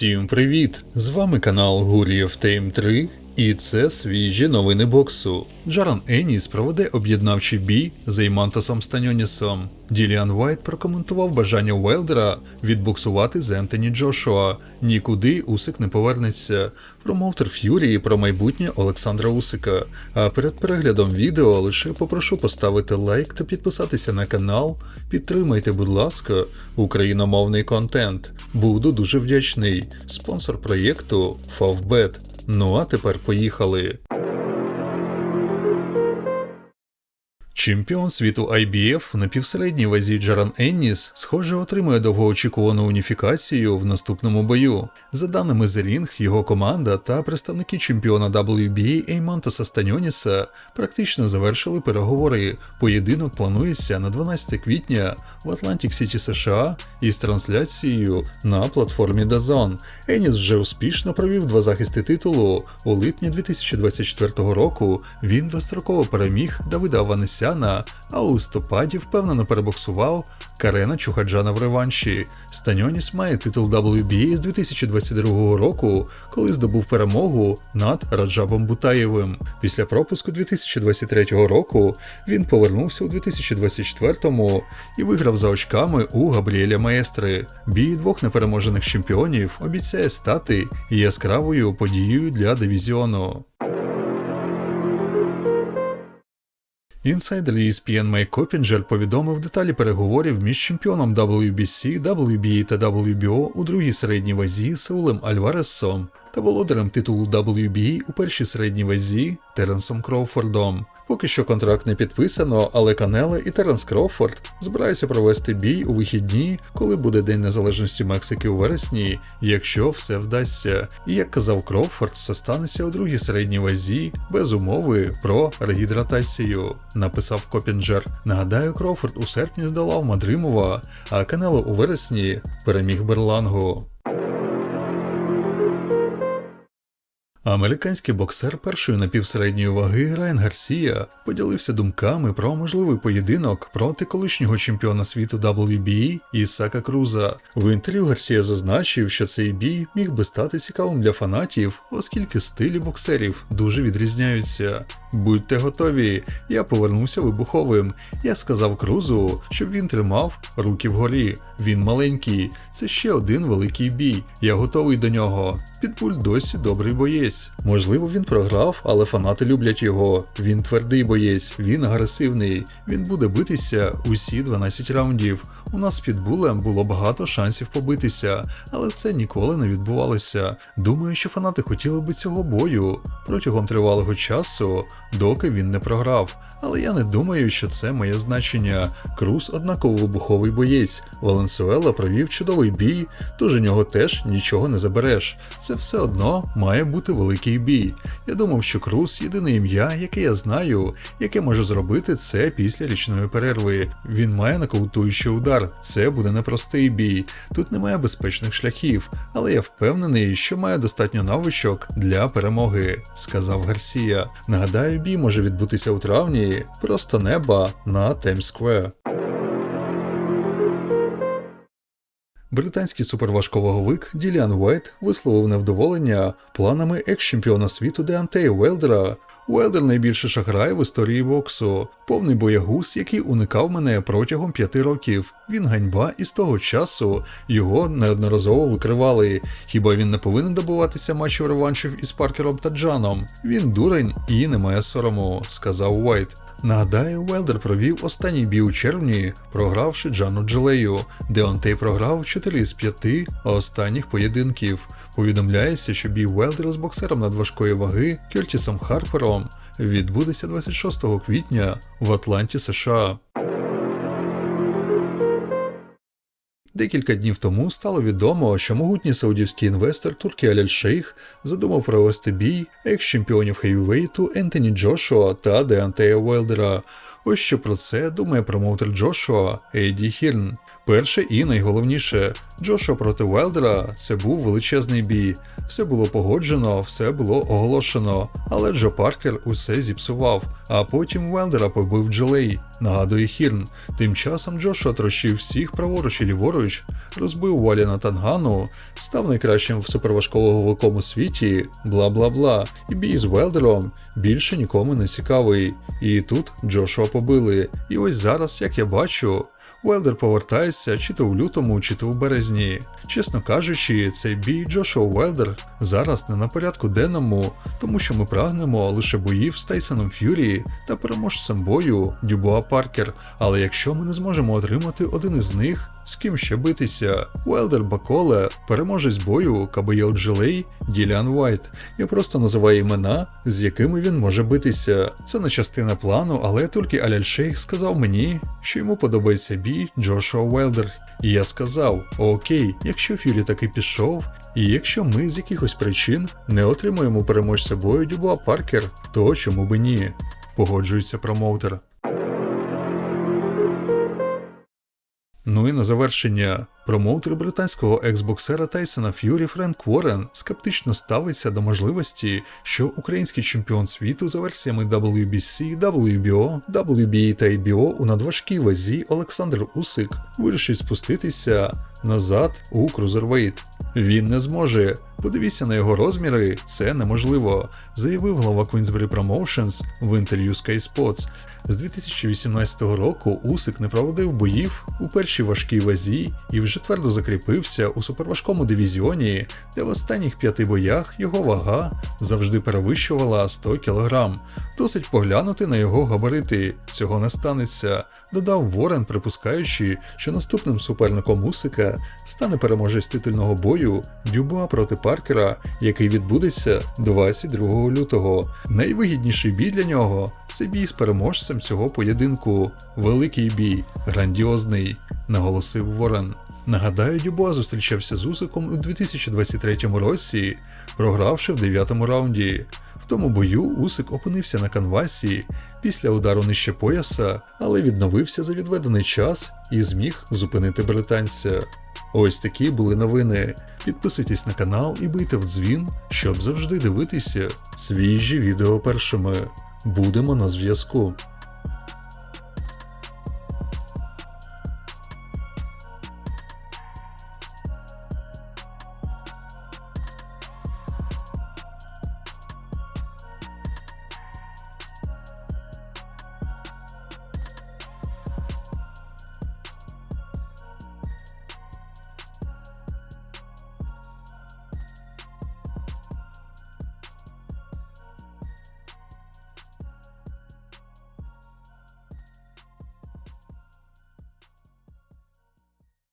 Всім привіт! З вами канал Гурієв Тейм 3 і це свіжі новини боксу. Джаран Еніс проведе об'єднавчий бій з Еймантосом Станьонісом. Діліан Вайт прокоментував бажання Уелдера відбоксувати з Ентоні Джошуа. Нікуди Усик не повернеться. Промоутер Ф'юрі про майбутнє Олександра Усика. А перед переглядом відео лише попрошу поставити лайк та підписатися на канал. Підтримайте, будь ласка, україномовний контент. Буду дуже вдячний. Спонсор проєкту Favbet. Ну а тепер поїхали. Чемпіон світу IBF на півсередній вазі Джаран Енніс, схоже, отримує довгоочікувану уніфікацію в наступному бою. За даними The Ring, його команда та представники чемпіона WBA Еймантоса Станьоніса практично завершили переговори. Поєдинок планується на 12 квітня в Атлантик Сіті США із трансляцією на платформі DAZN. Еніс вже успішно провів два захисти титулу. У липні 2024 року він достроково переміг Давида Аванесяна, а у листопаді впевнено перебоксував Карена Чухаджана в реванші. Станьоніс має титул WBA з 2022 року, коли здобув перемогу над Раджабом Бутаєвим. Після пропуску 2023 року він повернувся у 2024-му і виграв за очками у Габріеля Маестри. Бій двох непереможених чемпіонів обіцяє стати яскравою подією для дивізіону. Інсайдер ESPN Майк Копінджер повідомив деталі переговорів між чемпіоном WBC, WBA та WBO у другій середній вазі Сеулем Альваресом та володарем титулу WBA у першій середній вазі Теренсом Кроуфордом. Поки що контракт не підписано, але Канеле і Теренс Кроуфорд збираються провести бій у вихідні, коли буде День Незалежності Мексики у вересні, якщо все вдасться. І як казав Кроуфорд, це станеться у другій середній вазі без умови про регідратацію, написав Копінджер. Нагадаю, Кроуфорд у серпні здолав Мадримова, а Канело у вересні переміг Берлангу. Американський боксер першої напівсередньої ваги Райан Гарсія поділився думками про можливий поєдинок проти колишнього чемпіона світу WBA Ісака Круза. В інтерв'ю Гарсія зазначив, що цей бій міг би стати цікавим для фанатів, оскільки стилі боксерів дуже відрізняються. Будьте готові, я повернувся вибуховим. Я сказав Крузу, щоб він тримав руки вгорі. Він маленький, це ще один великий бій. Я готовий до нього. Підпуль досі добрий боєць. Можливо, він програв, але фанати люблять його. Він твердий боєць, він агресивний. Він буде битися усі 12 раундів. У нас з підбулем було багато шансів побитися, але це ніколи не відбувалося. Думаю, що фанати хотіли би цього бою протягом тривалого часу, доки він не програв. Але я не думаю, що це має значення. Круз однаково вибуховий боєць. Валенсуела провів чудовий бій, тож у нього теж нічого не забереш. Це все одно має бути великий бій. Я думав, що Круз єдине ім'я, яке я знаю, яке може зробити це після річної перерви. Він має нокаутуючий удар. Це буде непростий бій. Тут немає безпечних шляхів, але я впевнений, що має достатньо навичок для перемоги, сказав Гарсія. Нагадаю, бій може відбутися у травні, просто неба на Таймс-сквер. Британський суперважковаговик Діліан Уайт висловив невдоволення планами екс-чемпіона світу Деантея Уелдера. Уелдер найбільше шахрай в історії боксу, повний боягуз, який уникав мене протягом п'яти років. Він ганьба, і з того часу його неодноразово викривали. Хіба він не повинен добуватися матчів реваншів із Паркером та Джаном? Він дурень і не має сорому, сказав Уайт. Нагадаю, Уелдер провів останній бій у червні, програвши Джану Джелею. Деонтей програв 4 з 5 останніх поєдинків. Повідомляється, що бій Уелдера з боксером надважкої ваги Кертісом Харпером відбудеться 26 квітня в Атланті, США. Декілька днів тому стало відомо, що могутній саудівський інвестор Туркі Аляль-Шейх задумав провести бій екс-чемпіонів хейвейту Ентоні Джошуа та Деантея Уелдера. Ось що про це думає промоутер Джошуа Ейді Хірн. Перше і найголовніше, Джошуа проти Велдера це був величезний бій. Все було погоджено, все було оголошено, але Джо Паркер усе зіпсував, а потім Велдера побив Джолей, нагадує Хірн. Тим часом Джошуа трощив всіх праворуч і ліворуч, розбив Валіна Тангану, став найкращим в суперважковому світі, бла бла бла. І бій з Велдером більше нікому не цікавий. І тут Джошуа побили. І ось зараз, як я бачу, Велдер повертається чи то в лютому, чи то в березні. Чесно кажучи, цей бій Джошуа Велдер зараз не на порядку денному, тому що ми прагнемо лише боїв з Тайсоном Ф'юрі та переможцем бою Дюбуа Паркер. Але якщо ми не зможемо отримати один із них, з ким ще битися? Велдер Баколе, переможець бою Кабаєл Джилей, Діліан Вайт. Я просто називаю імена, з якими він може битися. Це не частина плану, але тільки Аляль Шейх сказав мені, що йому подобається бій Джошуа Велдер. І я сказав: Окей, якщо Фюрі таки пішов, і якщо ми з якихось причин не отримуємо переможця бою Дюбуа Паркер, то чому би ні? Погоджується промоутер. Ну і на завершення. Промоутер британського ексбоксера Тайсона Ф'юрі Френк Уоррен скептично ставиться до можливості, що український чемпіон світу за версіями WBC, WBO, WBA та IBO у надважкій вазі Олександр Усик вирішить спуститися назад у крузервейт. Він не зможе. Подивіться на його розміри, це неможливо, заявив голова Queensberry Promotions в інтерв'ю Sky Sports. З 2018 року Усик не проводив боїв у першій важкій вазі і вже твердо закріпився у суперважкому дивізіоні, де в останніх п'яти боях його вага завжди перевищувала 100 кг. Досить поглянути на його габарити. Цього не станеться, додав Ворен, припускаючи, що наступним суперником Усика стане переможець титульного бою Дюбуа проти Паркера, який відбудеться 22 лютого. Найвигідніший бій для нього це бій з переможцем цього поєдинку. Великий бій, грандіозний, наголосив Ворен. Нагадаю, Дюбуа зустрічався з Усиком у 2023 році, програвши в дев'ятому раунді. В тому бою Усик опинився на канвасі після удару нижче пояса, але відновився за відведений час і зміг зупинити британця. Ось такі були новини. Підписуйтесь на канал і бийте в дзвін, щоб завжди дивитися свіжі відео першими. Будемо на зв'язку.